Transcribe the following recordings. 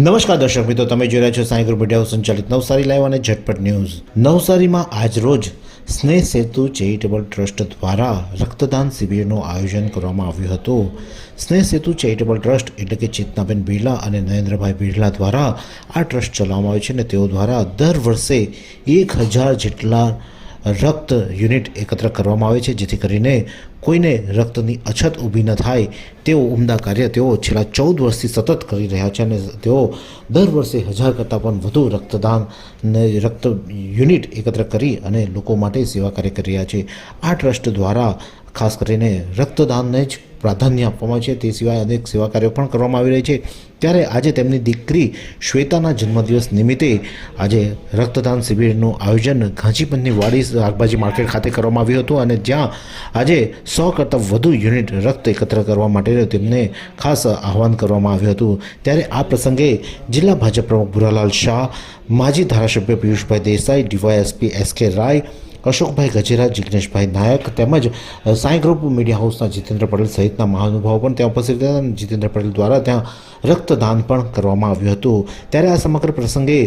નમસ્કાર દર્શક મિત્રો, તમે જોઈ રહ્યા છો સાંઈ ગ્રુપ મીડિયા સંચાલિત નવસારી લાઈવ અને ઝટપટ ન્યૂઝ. નવસારીમાં આજરોજ સ્નેહ સેતુ ચેરિટેબલ ટ્રસ્ટ દ્વારા રક્તદાન શિબિરનું આયોજન કરવામાં આવ્યું હતું. સ્નેહ સેતુ ચેરિટેબલ ટ્રસ્ટ એટલે કે ચેતનાબેન બિરલા અને નરેન્દ્રભાઈ બિરલા દ્વારા આ ટ્રસ્ટ ચલાવવામાં આવે છે અને તેઓ દ્વારા દર વર્ષે એક હજાર જેટલા રક્ત યુનિટ એકત્ર કરવામાં આવે છે, જેથી કરીને કોઈને રક્તની અછત ઊભી ન થાય. તેવું ઉમદા કાર્ય તેઓ છેલ્લા ચૌદ વર્ષથી સતત કરી રહ્યા છે અને તેઓ દર વર્ષે હજાર કરતાં પણ વધુ રક્તદાન ને રક્ત યુનિટ એકત્ર કરી અને લોકો માટે સેવા કાર્ય કરી રહ્યા છે. આ ટ્રસ્ટ દ્વારા ખાસ કરીને રક્તદાનને જ પ્રાધાન્ય આપવામાં છે, તે સિવાય અનેક સેવા કાર્યો પણ કરવામાં આવી રહી છે. ત્યારે આજે તેમની દીકરી શ્વેતાના જન્મદિવસ નિમિત્તે આજે રક્તદાન શિબિરનું આયોજન ઘાંચીપંથની વાડી શાકભાજી માર્કેટ ખાતે કરવામાં આવ્યું હતું અને જ્યાં આજે સો કરતાં વધુ યુનિટ રક્ત એકત્ર કરવા માટે તેમને ખાસ આહવાન કરવામાં આવ્યું હતું. ત્યારે આ પ્રસંગે જિલ્લા ભાજપ પ્રમુખ ભુરાલાલ શાહ, માજી ધારાસભ્ય પિયુષભાઈ દેસાઈ, ડીવાયએસપી એસ કે રાય અશોકભાઈ ગજેરા જિગ્નેશભાઈ નાયક તેમજ સાંઈ ગ્રુપ મીડિયા હાઉસના જીતેન્દ્ર પટેલ સહિતના મહાનુભાવો પણ ત્યાં ઉપસ્થિત હતા અને જીતેન્દ્ર પટેલ દ્વારા ત્યાં રક્તદાન પણ કરવામાં આવ્યું હતું. ત્યારે આ સમગ્ર પ્રસંગે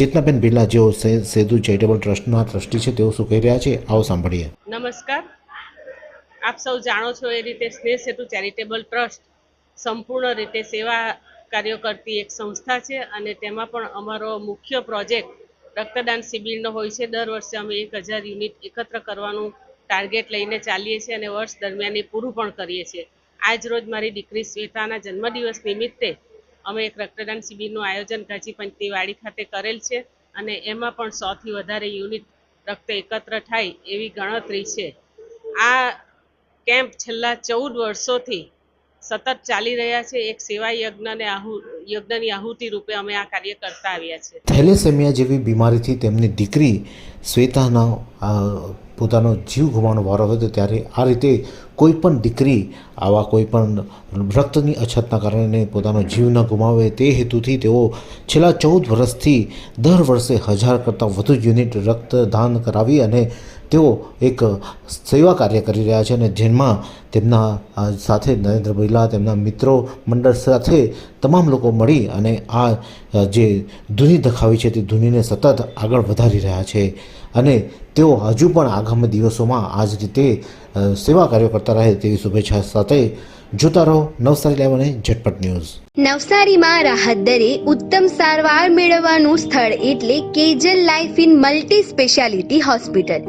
ચેતનાબેન બિરલા જેઓ સેતુ ચેરિટેબલ ટ્રસ્ટના ટ્રસ્ટી છે તેઓ શું કહી રહ્યા છે? આવો સાંભળીએ. નમસ્કાર. આપ સૌ જાણો છો એ રીતે સ્નેહ સેતુ ચેરિટેબલ ટ્રસ્ટ સંપૂર્ણ રીતે સેવા કાર્યો કરતી એક સંસ્થા છે અને તેમાં પણ અમારો મુખ્ય પ્રોજેક્ટ રક્તદાન શિબિરનો હોય છે. દર વર્ષે અમે એક હજાર યુનિટ એકત્ર કરવાનું ટાર્ગેટ લઈને ચાલીએ છીએ અને વર્ષ દરમિયાન એ પૂરું પણ કરીએ છીએ. આજ રોજ મારી દીકરી શ્વેતાના જન્મદિવસ નિમિત્તે અમે એક રક્તદાન શિબિરનું આયોજન ગાજી પંચની ખાતે કરેલ છે અને એમાં પણ સોથી વધારે યુનિટ રક્ત એકત્ર થાય એવી ગણતરી છે. આ કેમ્પ છેલ્લા ચૌદ વર્ષોથી સતત ચાલી રહ્યા છે. એક સેવા યજ્ઞને આહુ, યજ્ઞની આહુતિ રૂપે અમે આ કાર્ય કરતા આવ્યા છે. થેલેસેમિયા જેવી બીમારીથી તેમની દીકરી શ્વેતાના પોતાનો જીવ ગુમાવવાનો વારો હતો ત્યારે આ રીતે કોઈ પણ દીકરી આવા કોઈ પણ રક્તની અછતના કારણે પોતાનો જીવ ન ગુમાવે, તે હેતુથી તેઓ છેલ્લા ચૌદ વર્ષથી દર વર્ષે હજાર કરતાં વધુ યુનિટ રક્તદાન કરાવી અને તેઓ એક સેવા કાર્ય કરી રહ્યા છે અને જેમાં તેમના સાથે નરેન્દ્ર બિરલા, તેમના મિત્રો મંડળ સાથે તમામ લોકો મળી અને આ જે ધૂની દખાવી છે, તે ધૂનીને સતત આગળ વધારી રહ્યા છે. અને તેઓ હજુ પણ આગામી દિવસોમાં આ જ રીતે સેવા કાર્યો કરતા રહે તેવી શુભેચ્છા સાથે જોતા રહો નવસારી લાઈવ અને ઝટપટ ન્યૂઝ. નવસારીમાં રાહત દરે ઉત્તમ સારવાર મેળવવાનું સ્થળ એટલે Kejal life in multi speciality hospital.